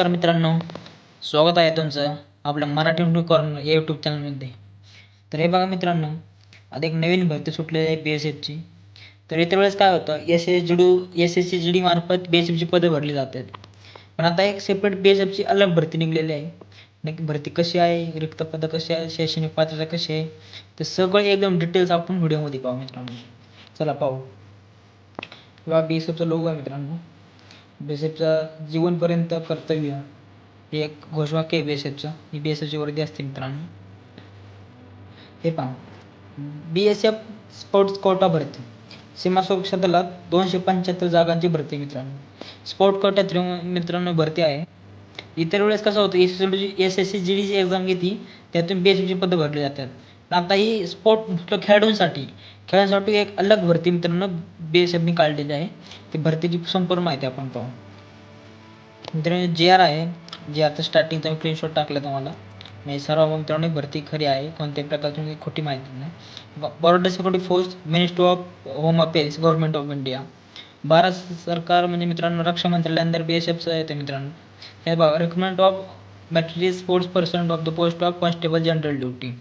नमस्कार मित्रांनो स्वागत आहे तुमचं आपल्या मराठी कॉर्नर या यूट्यूब चॅनलमध्ये तर हे बघा मित्रांनो आता एक नवीन भरती सुटलेली आहे बी एस एफची तर इतर वेळेस काय होतं S S G D S S C G D मार्फत बी एस एफची पदं भरली जातात. पण आता एक सेपरेट बी एस एफची अलग भरती निघलेली आहे. नक्की भरती कशी आहे रिक्त पदं कशी आहे शैक्षणिक पात्रता कशी आहे तर सगळं एकदम डिटेल्स आपण व्हिडिओमध्ये पाहू मित्रांनो. चला पाहू. किंवा बी एस एफचा लोगो आहे मित्रांनो. बीएसएफचा जीवनपर्यंत कर्तव्य हे एक घोषवाक्य आहे बी ही बी एस एफची वर्दी असते मित्रांनो. हे पहा. B S F sports quota भरती. सीमा सुरक्षा दलात दोनशे पंच्याहत्तर जागांची भरती मित्रांनो. स्पोर्ट कोट्यात मित्रांनो भरती आहे. इतर वेळेस कसं होतं? S S S C G डीची exam घेते त्यातून बी एस एफची पदं भरली जातात. आता ही स्पोर्ट खेळाडूंसाठी. खेळासाठी एक अलग भरती मित्रांनो बी एस एफनी काढलेली आहे. ती भरतीची संपूर्ण माहिती आपण पाहू. मित्रांनो जे आर आहे. जे आता स्टार्टिंगचा मी स्क्रीनशॉट टाकला तुम्हाला. म्हणजे सर्व मित्रांनो भरती खरी आहे. कोणत्याही प्रकारची म्हणजे खोटी माहिती नाही. Border security force ministry of home affairs government of India Bharat सरकार म्हणजे मित्रांनो रक्षा मंत्रालयानंतर बी एस एफचं येतं मित्रांनो. हे बघा recruitment of material sports person of the post of constable general duty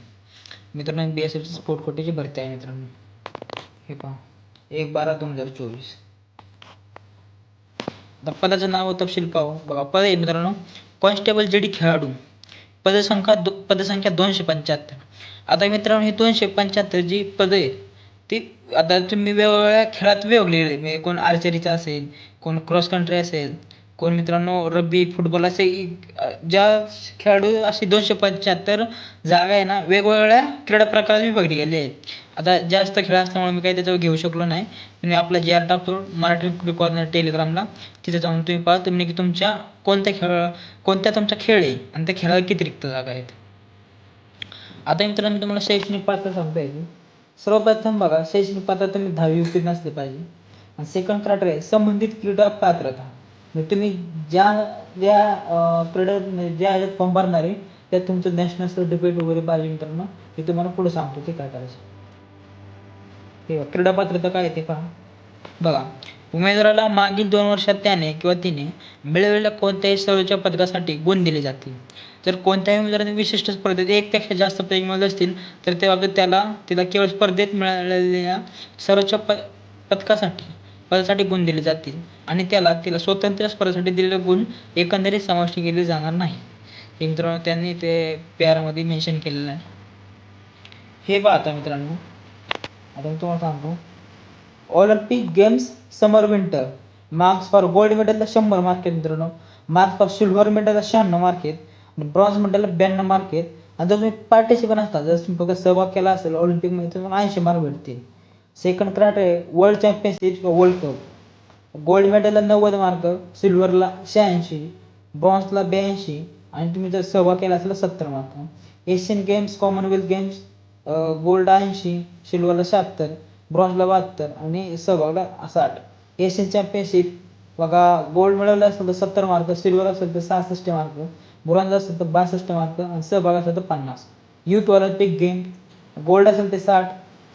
मित्रांनो बी एस एफची स्पोर्ट कोटीची भरती आहे मित्रांनो. हे पहा. एक बारा दोन हजार चोवीस. पदाचं नाव तपशील पाहू. बघा पद आहे मित्रांनो. कॉन्स्टेबल जे डी खेळाडू. पदसंख्या दो पदसंख्या दोनशे पंच्याहत्तर. आता मित्रांनो हे दोनशे पंच्याहत्तर जी पदं आहेत ती आता तुम्ही वेगवेगळ्या खेळात वेगळी म्हणजे कोण आर्चरीचं असेल कोण क्रॉस कंट्री असेल कोण मित्रांनो रब्बी फुटबॉल असे ज्या खेळाडू अशी दोनशे पंच्याहत्तर जागा आहे ना वेगवेगळ्या क्रीडा प्रकारात विभागली गेली आहेत. आता जास्त खेळ असल्यामुळे मी काही त्याच्यावर घेऊ शकलो नाही. तुम्ही आपला जे आर टाकतो मराठी कॉर्नर टेलिग्रामला तिथे जाऊन तुम्ही पाहा तुम्ही की तुमच्या कोणत्या खेळ कोणत्या तुमचा खेळ आहे आणि त्या खेळाला किती रिक्त जागा आहेत. आता मित्रांनो मी तुम्हाला शैक्षणिक पात्र सांगता येईल सर्वप्रथम बघा शैक्षणिक पात्रता तुम्ही दहावी उत्तीर्ण असली पाहिजे. आणि सेकंड क्रायटेरिया संबंधित क्रीडा पात्रता. मग तुम्ही ज्या ज्या क्रीडा म्हणजे ज्या ह्याच्यात फॉर्म भरणार आहे त्यात तुमचं नॅशनल सर्टिफिकेट वगैरे पाहिजे मित्रांनो ते तुम्हाला पुढे सांगतो ते काय करायचं. हे क्रीडा पात्रता काय ते पहा. बघा उमेदवाराला मागील दोन वर्षात त्याने किंवा तिने मिळवलेल्या कोणत्याही सर्वोच्च पदकासाठी गुण दिले जातील. जर कोणत्याही उमेदवाराने विशिष्ट स्पर्धेत एकपेक्षा जास्त पदक मिळवले असतील तर त्या बाबतीत त्याला तिला केवळ स्पर्धेत मिळालेल्या सर्वोच्च प पदकासाठी पदासाठी गुण दिले जातील आणि त्याला तिला स्वतंत्र स्पर्धेसाठी दिलेले गुण एकंदरीत समाविष्ट केले जाणार नाही. हे मित्रांनो त्यांनी ते प्यारामध्ये मेन्शन केलेलं आहे. हे पहा आता मित्रांनो. आता मी तुम्हाला सांगतो. Olympic games summer winter marks for gold मेडलला शंभर मार्क आहेत मित्रांनो. मार्क्स फॉर सिल्व्हर मेडलला शहाण्णव मार्क आहेत. आणि ब्रॉन्झ मेडलला ब्याण्णव मार्क आहेत. आणि जर तुम्ही पार्टिसिपंट असता जर तुम्ही फक्त सहभाग केला असेल ऑलिम्पिकमध्ये तुम्हाला ऐंशी मार्क भेटतील. सेकंड क्रायटेरिया वर्ल्ड चॅम्पियनशिप किंवा वर्ल्ड कप गोल्ड मेडलला नव्वद मार्क सिल्वरला शहाऐंशी ब्रॉन्झला ब्याऐंशी आणि तुम्ही जर सहभाग केला असेल सत्तर mark Asian games Commonwealth games gold ऐंशी सिल्वरला शहात्तर ब्रॉन्झला बहात्तर आणि सहभागला साठ. एशियन चॅम्पियनशिप बघा गोल्ड मेडल असेल तर सत्तर मार्क सिल्वर असेल तर सहासष्ट मार्क ब्रॉन्झ असेल तर बासष्ट मार्क आणि सहभाग असेल तर पन्नास. युथ ऑलिम्पिक गेम गोल्ड असेल ते साठ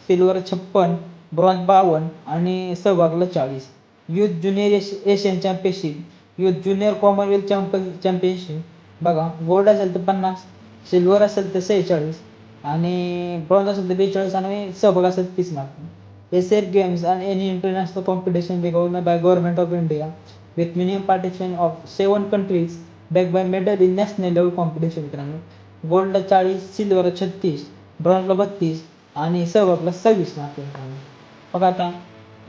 सिल्वर छप्पन ब्रॉन्ज बावन्न आणि सहभागला चाळीस. Youth junior Ash Asian championship youth junior Commonwealth champ championship. बघा गोल्ड असेल तर पन्नास सिल्वर असेल तर सेहेचाळीस आणि ब्रॉन्झ असेल तर बेचाळीस आणि सहभाग असेल तीस mark air games and international competition be govern by government of India with minimum participant of seven countries back by medal in national level competition मित्रांनो. गोल्डला चाळीस सिल्वरला छत्तीस ब्रॉन्झला बत्तीस आणि सहभागला सव्वीस मार्क मित्रांनो. बघा आता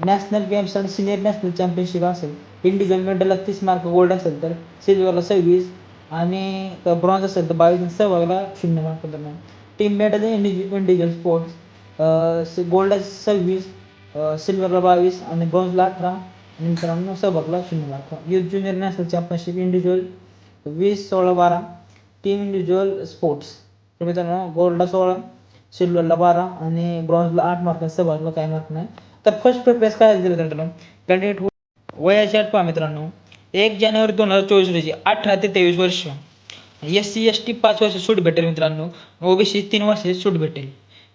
नॅशनल गेम्स आणि सिनियर नॅशनल चॅम्पियनशिप असेल इंडिजन मेडलला तीस मार्क गोल्ड असेल तर सिल्वरला सव्वीस आणि ब्रॉन्झ असेल तर बावीस आणि सहभागला शून्य मार्क दरम्यान team medal individual sports gold सव्वीस सिल्वरला बावीस आणि ब्रॉन्झला अठरा आणि मित्रांनो सहभागला शून्य mark youth junior national championship individual वीस सोळा बारा. टीम इंडिव्हिज्युअल स्पोर्ट्स मित्रांनो गोल्डला सोळा सिल्वरला बारा आणि ब्रॉन्झला आठ मार्क सहभागला काही मार्क नाही. तर फर्स्ट प्रिफरन्स काय दिलं मित्रांनो? कॅन्डिडेट वयाची आठ पहा मित्रांनो. एक जानेवारी दोन हजार चोवीस रोजी अठरा ते तेवीस वर्ष. एस सी एस टी पाच वर्ष सूट भेटेल मित्रांनो. ओबीसी तीन वर्षाची सूट भेटेल.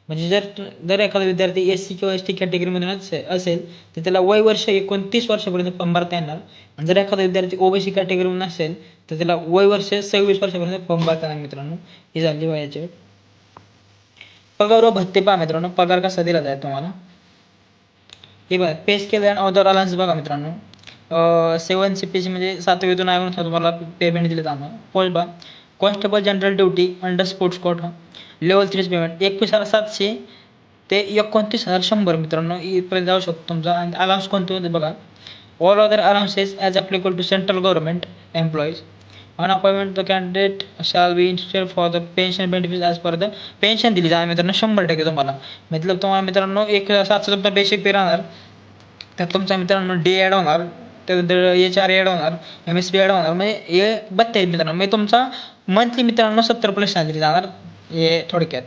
म्हणजे जर जर एखादा विद्यार्थी एस सी किंवा एस टी कॅटेगरीमधून असे असेल तर त्याला वय वर्ष एकोणतीस वर्षापर्यंत फॉर्म भरता येणार. आणि जर एखादा विद्यार्थी ओबीसी कॅटेगरीमधून असेल तर त्याला वय वर्ष सव्वीस वर्षापर्यंत फॉर्म भरता येणार मित्रांनो. ही झाली वयाची पगार व भत्ते पहा मित्रांनो. पगार कसा दिला जाईल तुम्हाला? हे बघा पे स्केल आणि ऑदर अलाउन्स बघा मित्रांनो. सेवन सी पी सी म्हणजे सातवीतून आयोगानुसार तुम्हाला पेमेंट दिले जाणार. पोस्ट बा constable general duty under sports quota level थ्रीच payment एकवीस हजार सातशे ते एकोणतीस हजार शंभर मित्रांनो. इथपर्यंत जाऊ शकतो तुमचा. आणि अलाउन्स कोणते होते बघा. All other allowances as applicable to central government employees on appointment the candidate shall be instead for the pension benefit as per the pension दिली. जाणार मित्रांनो शंभर टक्के तुम्हाला. मतलब तुम्हाला मित्रांनो एक सातशे तुमचा बेसिक पे राहणार. त्यात तुमचा मित्रांनो डी ॲड होणार. त्यानंतर एच आर ॲड होणार. एम एस बी ॲड होणार. म्हणजे हे बत्तीस मित्रांनो. म्हणजे तुमचा मंथली मित्रांनो सत्तर प्लस सॅलरी जाणार. हे थोडक्यात.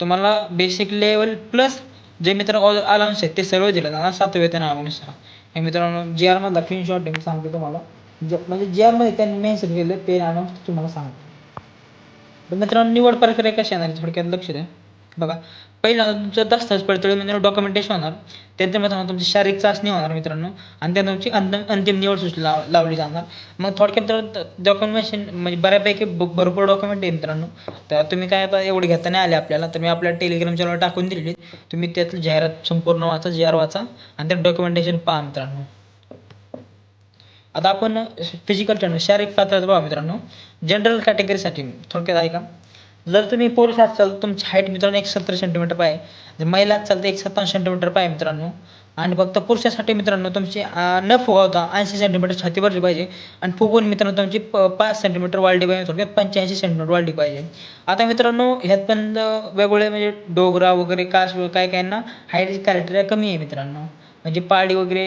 तुम्हाला बेसिक लेवल प्लस जे मित्र अलाउन्स आहेत ते सर्व दिलं जाणार सातव्या वेतन आयोगानुसार हे मित्रांनो जी आरमधला फिन शॉट मी सांगतो तुम्हाला. जे म्हणजे ज्यामध्ये त्यांनी मेन्शन केलं ते अलाउन्स तुम्हाला सांगतो तर मित्रांनो निवड प्रक्रिया कशी येणार आहे? थोडक्यात लक्ष द्या. बघा पहिला तुमचं दस्तावेज पडतळी म्हणजे डॉक्युमेंटेशन होणार. त्यानंतर मित्रांनो तुमची शारीरिक चाचणी होणार मित्रांनो. आणि त्यानंतर तुमची अंतिम अंतिम निवड सूची लाव लावली जाणार. मग थोडक्यात डॉक्युमेंटेशन म्हणजे बऱ्यापैकी भरपूर डॉक्युमेंट आहे मित्रांनो. तर तुम्ही काय आता एवढे घेता नाही आले आपल्याला. तर मी आपल्या टेलिग्राम चॅनल टाकून दिलेली. तुम्ही त्यातलं जाहिरात संपूर्ण वाचा जी आर वाचा. आणि त्यात डॉक्युमेंटेशन पहा मित्रांनो. आता आपण फिजिकल ट्रेनर शारीरिक पात्रता बघा मित्रांनो. जनरल कॅटेगरीसाठी थोडक्यात आहे का? जर तुम्ही पुरुष असाल तुमची हाईट मित्रांनो एक सत्तर सेंटीमीटर पाय जर महिला असाल तर एक सत्तावन्न सेंटीमीटर पाय मित्रांनो. आणि फक्त पुरुषासाठी मित्रांनो तुमची न फुगावता ऐंशी सेंटीमीटर छाती भरली पाहिजे. आणि फुगून मित्रांनो तुमची प पाच सेंटीमीटर वाढली पाहिजे. थोडक्यात पंच्याऐंशी सेंटीमीटर वाढली पाहिजे. आता मित्रांनो ह्यात पण वेगवेगळे म्हणजे डोगरा वगैरे कास काय काय काहींना हाईट क्रायटेरिया कमी आहे मित्रांनो. म्हणजे पाळी वगैरे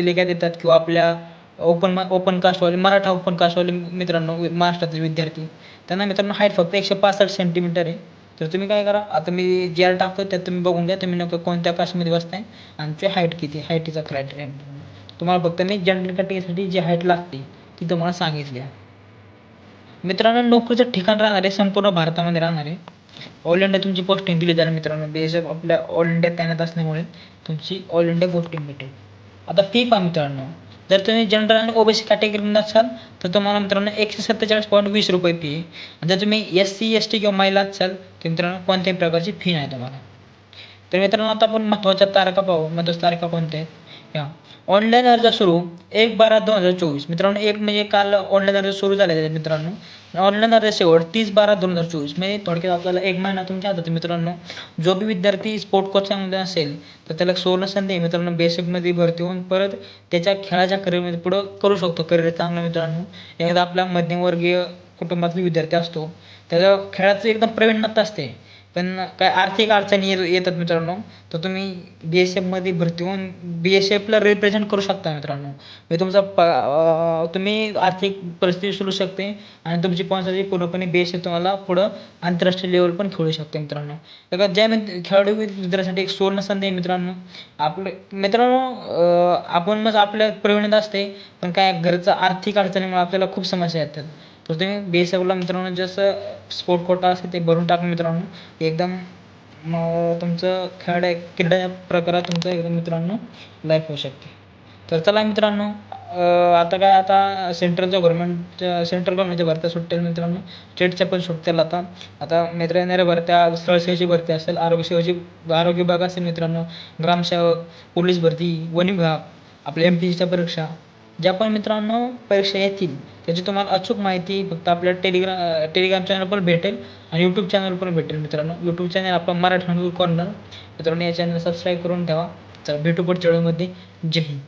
इलेक्यात येतात किंवा आपल्या ओपन मा ओपन कास्टवाले मराठा ओपन कास्टवाले मित्रांनो महाराष्ट्रातील विद्यार्थी त्यांना मित्रांनो हाईट फक्त एकशे पासष्ट सेंटीमीटर आहे. तर तुम्ही काय करा आता मी जे आर टाकतो त्यात तुम्ही बघून घ्या तुम्ही नक्की कोणत्या कास्टमध्ये बसताय आणि ते हाईट किती हाईटीचा क्रायटेरिया तुम्हाला फक्त मी जनरल कॅटेगरीसाठी जी हाईट लागते ती तुम्हाला सांगितली आहे. मित्रांनो नोकरीचं ठिकाण राहणार आहे संपूर्ण भारतामध्ये राहणार आहे. ऑल इंडिया तुमची पोस्टिंग दिली जाणार मित्रांनो बेशक आपल्या ऑल इंडिया तैनात असल्यामुळे तुमची ऑल इंडिया पोस्टिंग भेटेल. आता फी पहा मित्रांनो जर तुम्ही जनरल आणि ओबीसी कॅटेगरीमध्ये असाल तर तुम्हाला मित्रांनो एकशे सत्तेचाळीस पॉईंट वीस रुपये फी आहे आणि जर तुम्ही एस सी एस टी किंवा महिला असाल तर मित्रांनो कोणत्याही प्रकारची फी नाही तुम्हाला. तर मित्रांनो आता आपण महत्त्वाच्या तारखा पाहू. महत्त्वाच्या तारखा कोणत्या आहेत? या. ऑनलाईन अर्ज सुरू एक बारा दोन हजार चोवीस. मित्रांनो एक म्हणजे काल ऑनलाईन अर्ज सुरू झालेले आहेत मित्रांनो. ऑनलाईन अर्ज शेवट तीस बारा दोन हजार चोवीस. म्हणजे थोडक्यात आपल्याला एक महिना तुमच्या हातात मित्रांनो. जो बी विद्यार्थी स्पोर्ट कोचामध्ये असेल तर त्याला सोनं संधी मित्रांनो. बेसिकमध्ये भरती होऊन परत त्याच्या खेळाच्या करिअरमध्ये पुढं करू शकतो. करिअर चांगलं मित्रांनो. एकदा आपला मध्यमवर्गीय कुटुंबातला विद्यार्थी असतो त्याचं खेळाचं एकदम प्रवीणता असते. पण काय आर्थिक अडचणी येत येतात मित्रांनो. तर तुम्ही बी एस एफमध्ये भरती होऊन बी एस एफला रिप्रेझेंट करू शकता मित्रांनो. मी तुमचा प तुम्ही आर्थिक परिस्थिती सुरू शकते आणि तुमची पॉन्सरची पूर्णपणे बी एस एफ तुम्हाला पुढं आंतरराष्ट्रीय लेवल पण खेळू शकते मित्रांनो. तर ज्या मित खेळाडू मित्रांसाठी एक सुवर्ण संधी आहे मित्रांनो. आपले मित्रांनो आपण मग आपल्या प्रवीणता असते पण काय घरचं आर्थिक अडचणीमुळे आपल्याला खूप समस्या येतात. तर तुम्ही बी एस एफला मित्रांनो जसं स्पोर्ट कोटा असेल ते भरून टाका मित्रांनो. एकदम मग तुमचं खेळ क्रीडा प्रकारात तुमचं एकदम मित्रांनो लाईफ होऊ शकते. तर चला मित्रांनो आता काय आता सेंट्रलच्या गव्हर्मेंटच्या सेंट्रल गव्हर्नमेंटच्या भरत्या सुटतील मित्रांनो. स्टेटच्या पण सुटतील आता. आता मित्र येणाऱ्या भरत्या स्थळसेवेची भरती असेल आरोग्यसेवेची आरोग्य विभाग असेल मित्रांनो. ग्रामसेवक पोलीस भरती वन विभाग आपल्या एम पी सीच्या परीक्षा ज्या पण मित्रांनो परीक्षा येतील त्याची तुम्हाला अचूक माहिती फक्त आपल्या टेलिग्राम टेलिग्राम चॅनल पण भेटेल आणि यूट्यूब चॅनल पण भेटेल मित्रांनो. यूट्यूब चॅनल आपला मराठी कॉर्नर मित्रांनो या चॅनल सबस्क्राईब करून ठेवा. तर भेटू पुढच्या वेळेमध्ये. जय हिंद.